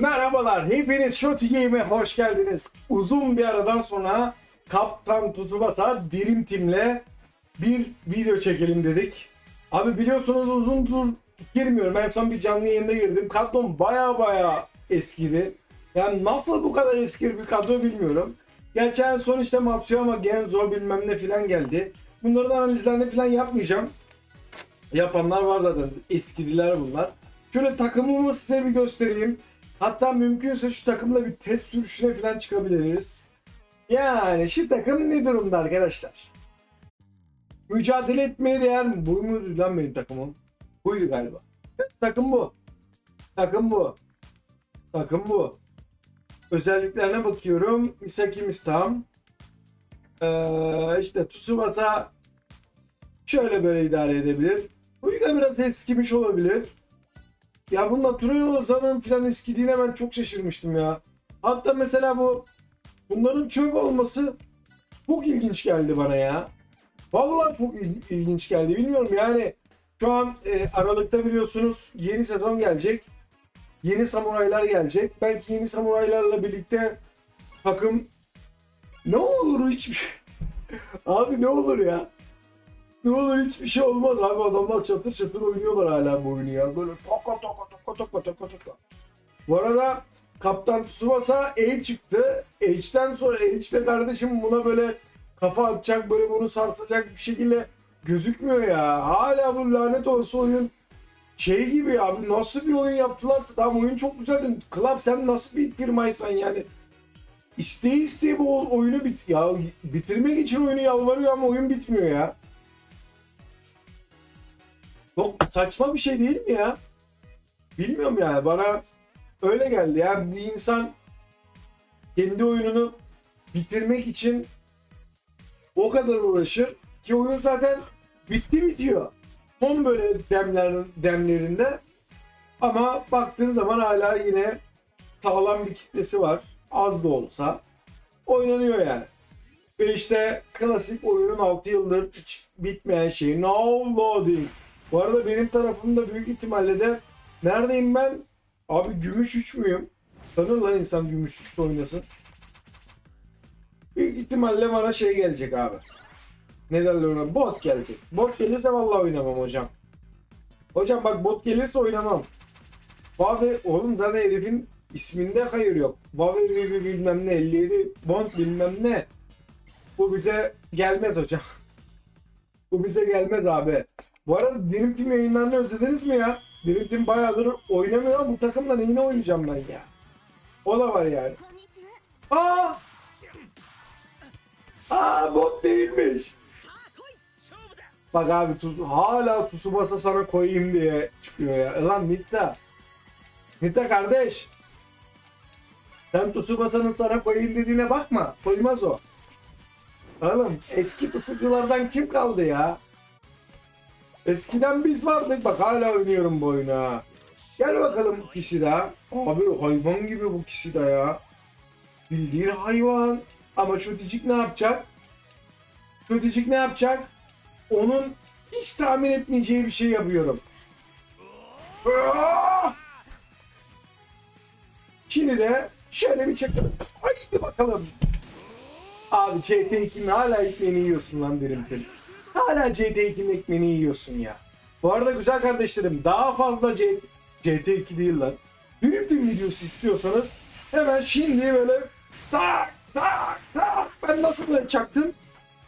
Merhabalar, hepiniz Shoti Game'e hoş geldiniz. Uzun bir aradan sonra Kaptan Tsubasa Dream Team'le bir video çekelim dedik. Abi biliyorsunuz uzundur girmiyorum. En son bir canlı yayında girdim. Kadrom baya baya eskidi. Yani nasıl bu kadar eski bir kadro bilmiyorum. Gerçi en son işte Matsuyama, Genzo bilmem ne filan geldi. Bunların analizlerini filan yapmayacağım. Yapanlar var zaten. Eskidiler bunlar. Şöyle takımımı size bir göstereyim. Hatta mümkünse şu takımla bir test sürüşüne falan çıkabiliriz. Yani şu takım ne durumda arkadaşlar? Mücadele etmeye değer mi? Bu muydu lan benim takımım? Buydu galiba. Takım bu. Takım bu. Takım bu. Özelliklerine bakıyorum. Misaki tam. Ee, işte Tsubasa şöyle böyle idare edebilir. Uyga biraz eskimiş olabilir. Ya bu Natural Ozan'ın filan eskidiğine ben çok şaşırmıştım ya. Hatta mesela bu bunların çöp olması çok ilginç geldi bana ya. Vallahi çok il- ilginç geldi. Bilmiyorum yani şu an e, Aralık'ta biliyorsunuz yeni sezon gelecek. Yeni samuraylar gelecek. Belki yeni samuraylarla birlikte takım ne olur hiçbir şey. Abi ne olur ya. Ne olur hiçbir şey olmaz abi adamlar çatır çatır oynuyorlar hala bu oyunu ya. Böyle toka toka toka toka toka toka. Bu arada Kaptan Tsubasa H çıktı. H'den sonra H de kardeşim buna böyle kafa atacak böyle bunu sarsacak bir şekilde gözükmüyor ya. Hala bu lanet olası oyun şey gibi abi nasıl bir oyun yaptılarsa tamam oyun çok güzeldi. Club sen nasıl bir firmaysan yani isteye isteye bu oyunu bit ya bitirmek için oyunu yalvarıyor ama oyun bitmiyor ya. Çok saçma bir şey değil mi ya? Bilmiyorum yani bana öyle geldi. Yani bir insan kendi oyununu bitirmek için o kadar uğraşır ki oyun zaten bitti bitiyor. Son böyle demler, demlerinde ama baktığın zaman hala yine sağlam bir kitlesi var. Az da olsa oynanıyor yani. Ve işte klasik oyunun 6 yıldır hiç bitmeyen şey now loading. Bu arada benim tarafımda büyük ihtimalle de neredeyim ben? Abi gümüş 3 müyüm? Sanır lan insan gümüş 3'te oynasın. Büyük ihtimalle bana şey gelecek abi. Ne derler ona? Bot gelecek. Bot gelirse vallahi oynamam hocam. Hocam bak bot gelirse oynamam. Vave oğlum zaten herifin isminde hayır yok. Vave bilmem ne 57 Bond bilmem ne. Bu bize gelmez hocam. Bu bize gelmez abi. Bu arada Dilim Team yayınlarını özlediniz mi ya? Dilim Team bayağıdır oynamıyor ama bu takımla neyine oynayacağım ben ya? O da var yani. Aa! Aa bot değilmiş. Bak abi tuz, hala tusu basa sana koyayım diye çıkıyor ya. Lan Nitta. Nitta kardeş. Sen tusu basanın sana koyayım dediğine bakma. Koymaz o. Oğlum eski pusuculardan kim kaldı ya? Eskiden biz vardık. Bak hala oynuyorum bu oyunu ha. Gel bakalım kişi daha. Abi hayvan gibi bu kişi de ya. Bildiğin hayvan. Ama çötecik ne yapacak? Çötecik ne yapacak? Onun hiç tahmin etmeyeceği bir şey yapıyorum. Ah! Şimdi de şöyle bir çekelim. Haydi bakalım. Abi CT2'nin hala ekmeğini yiyorsun lan derim ki. Hala CT2'nin ekmeğini yiyorsun ya. Bu arada güzel kardeşlerim daha fazla C CT2 değil lan. Team videosu istiyorsanız hemen şimdi böyle tak tak tak ben nasıl böyle çaktım?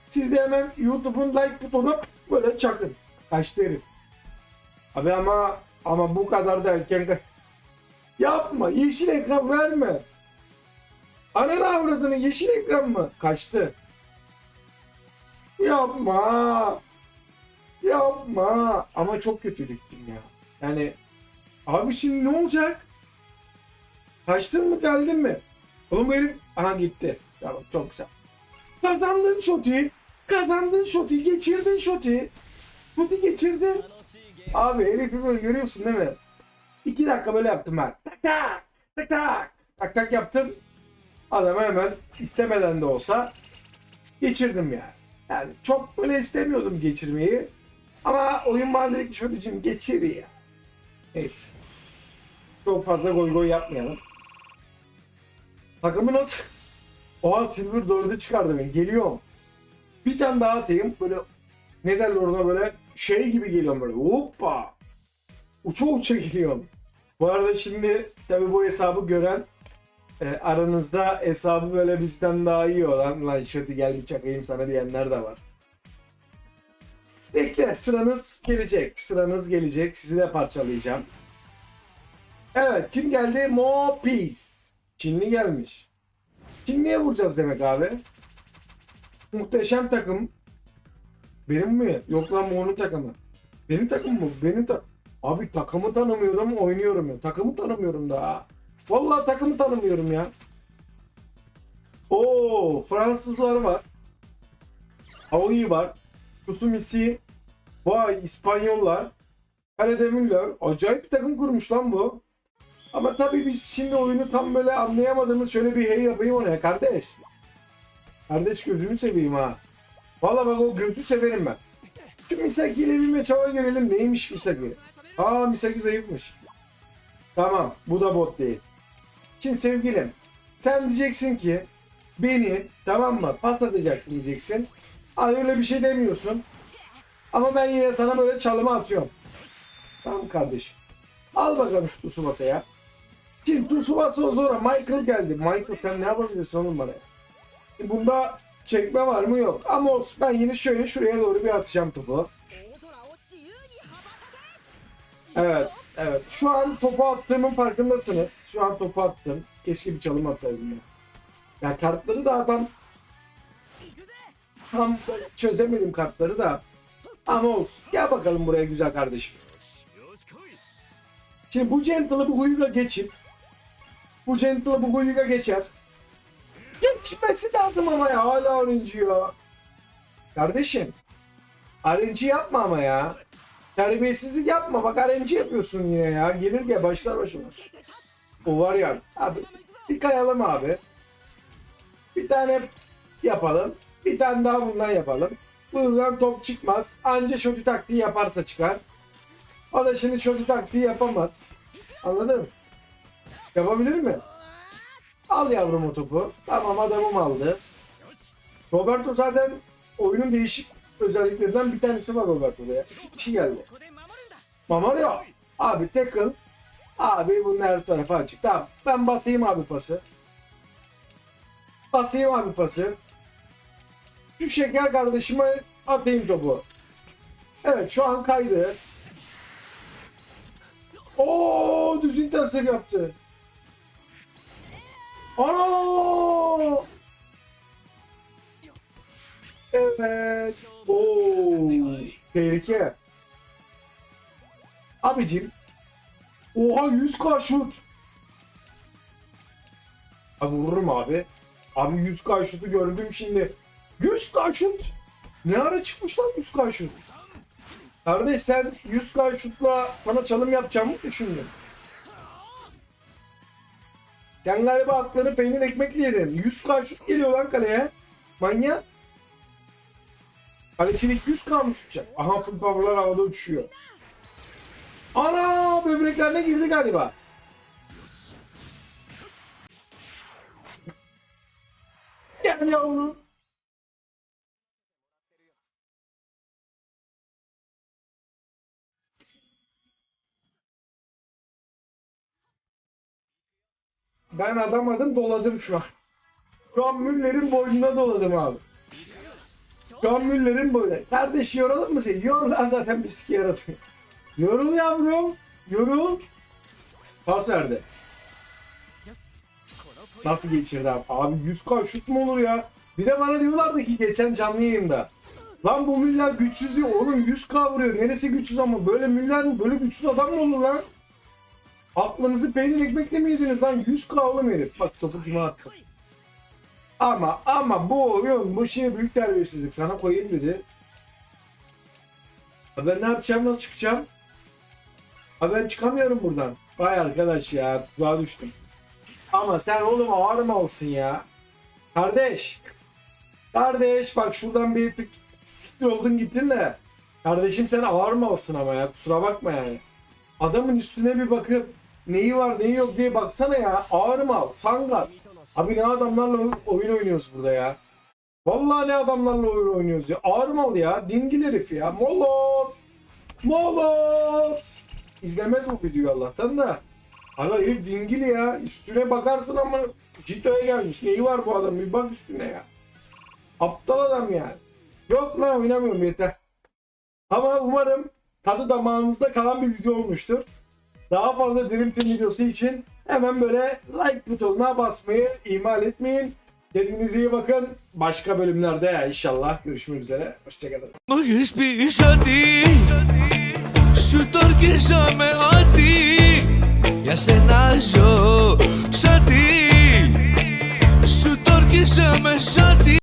Siz de hemen YouTube'un like butonuna böyle çakın. Kaçtı herif. Abi ama ama bu kadar da erken Yapma. Yeşil ekran verme. Ananı avradını yeşil ekran mı? Kaçtı. Yapma. Yapma. Ama çok kötü gittim ya. Yani abi şimdi ne olacak? Kaçtın mı geldin mi? Oğlum bu herif aha gitti. Tamam çok güzel. Kazandın şoti. Kazandın şoti. Geçirdin şoti. Şoti geçirdin. Abi herifi böyle görüyorsun değil mi? İki dakika böyle yaptım ben. Tak tak. Tak tak. Tak tak yaptım. Adamı hemen istemeden de olsa geçirdim yani. Yani çok böyle istemiyordum geçirmeyi. Ama oyun bana dedi ki şöyle geçir ya. Neyse. Çok fazla goy goy yapmayalım. Takımı nasıl? Oha Silver 4'ü çıkardı ben. Geliyorum. Bir tane daha atayım. Böyle ne derler ona böyle şey gibi geliyorum böyle. Hoppa. Uça uça geliyorum. Bu arada şimdi tabii bu hesabı gören e, aranızda hesabı böyle bizden daha iyi olan lan şöyle gel bir çakayım sana diyenler de var. Bekle sıranız gelecek. Sıranız gelecek. Sizi de parçalayacağım. Evet kim geldi? Mo Peace. Çinli gelmiş. Çinli'ye vuracağız demek abi. Muhteşem takım. Benim mi? Yok lan bu onun takımı. Benim takım mı? Benim tak. Abi takımı tanımıyorum oynuyorum ya. Takımı tanımıyorum daha. Vallahi takımı tanımıyorum ya. Oo Fransızlar var. Aoi var. Kusumisi. Vay İspanyollar. Kalede Müller. Acayip bir takım kurmuş lan bu. Ama tabii biz şimdi oyunu tam böyle anlayamadığımız şöyle bir hey yapayım oraya kardeş. Kardeş gözünü seveyim ha. Valla bak o gözü severim ben. Şu Misaki ile bir meçhava görelim neymiş Misaki. Aa Misaki zayıfmış. Tamam bu da bot değil. Şimdi sevgilim sen diyeceksin ki beni tamam mı pas atacaksın diyeceksin. Ay öyle bir şey demiyorsun. Ama ben yine sana böyle çalımı atıyorum. Tamam kardeşim. Al bakalım şu Tsubasa'ya. Şimdi Tsubasa sonra Michael geldi. Michael sen ne yapabilirsin oğlum bana? Bunda çekme var mı? Yok. Ama olsun. Ben yine şöyle şuraya doğru bir atacağım topu. Evet. Evet. Şu an topu attığımın farkındasınız. Şu an topu attım. Keşke bir çalım atsaydım ya. Ya kartları da tam tam çözemedim kartları da. Ama olsun. Gel bakalım buraya güzel kardeşim. Şimdi bu gentle'ı bu huyuga geçip bu gentle'ı bu huyuga geçer. Geçmesi lazım ama ya hala RNG ya. Kardeşim RNG yapma ama ya. Terbiyesizlik yapma. Bak RNG yapıyorsun yine ya. Gelir ya başlar başına. O var ya. Abi bir kayalım abi. Bir tane yapalım. Bir tane daha bundan yapalım. Buradan top çıkmaz. Anca şotu taktiği yaparsa çıkar. O da şimdi şotu taktiği yapamaz. Anladın mı? Yapabilir mi? Al yavrum o topu. Tamam adamım aldı. Roberto zaten oyunun değişik özelliklerinden bir tanesi var Roberto'da ya. İki kişi geldi. Mamadro. Abi tackle. Abi bunun her tarafı açık. Tamam ben basayım abi pası. Basayım abi pası. Şu şeker kardeşime atayım topu. Evet şu an kaydı. Oo düz intersep yaptı. Ana! Evet. Oo tehlike. Abicim. Oha 100k şut. Abi vururum abi. Abi 100k şutu gördüm şimdi. 100k şut. Ne ara çıkmış lan 100k şut? Kardeş sen 100k şutla sana çalım yapacağımı mı düşündün? Sen galiba aklını peynir ekmekle yedin. 100k şut geliyor lan kaleye. Manyak. Kalecilik 100k mı tutacak? Aha full power'lar havada uçuşuyor. Ana böbreklerine girdi galiba. Gel yavrum. Ben adamadım doladım şu an. Şu an Müller'in boynuna doladım abi. An Müller'in boynuna. Kardeş yoralım mı seni? Yorul lan zaten bir siki yaratıyor. Yorul yavrum. Yorul. Pas verdi. Nasıl geçirdi abi? Abi 100k şut mu olur ya? Bir de bana diyorlardı ki geçen canlı yayında. Lan bu Müller güçsüz diyor. Oğlum 100k vuruyor. Neresi güçsüz ama? Böyle Müller böyle güçsüz adam mı olur lan? Aklınızı peynir ekmekle mi yediniz lan? 100k oğlum herif. Bak topu kime attı. Ama ama bu oyun bu şey büyük terbiyesizlik. Sana koyayım dedi. Ben ne yapacağım? Nasıl çıkacağım? Ha ben çıkamıyorum buradan. Vay arkadaş ya. Tuzağa düştüm. Ama sen oğlum ağır mı olsun ya? Kardeş. Kardeş bak şuradan bir tık oldun gittin de. Kardeşim sen ağır mı olsun ama ya kusura bakma yani. Adamın üstüne bir bakıp neyi var neyi yok diye baksana ya ağır mı al sangat. Abi ne adamlarla oyun oynuyoruz burada ya. Vallahi ne adamlarla oyun oynuyoruz ya. Ağır mal ya. Dingil herif ya. Molos. Molos. İzlemez bu videoyu Allah'tan da. Abi herif dingil ya. Üstüne bakarsın ama Cito'ya gelmiş. Neyi var bu adam? Bir bak üstüne ya. Aptal adam yani. Yok lan oynamıyorum yeter. Ama umarım tadı damağınızda kalan bir video olmuştur. Daha fazla Dream Team videosu için hemen böyle like butonuna basmayı ihmal etmeyin. Kendinize iyi bakın. Başka bölümlerde inşallah görüşmek üzere. Hoşçakalın. Μου έχεις πει ότι Σου το ορκίζομαι ότι Για σένα ζω Σ' ότι Σου το ορκίζομαι σ' ότι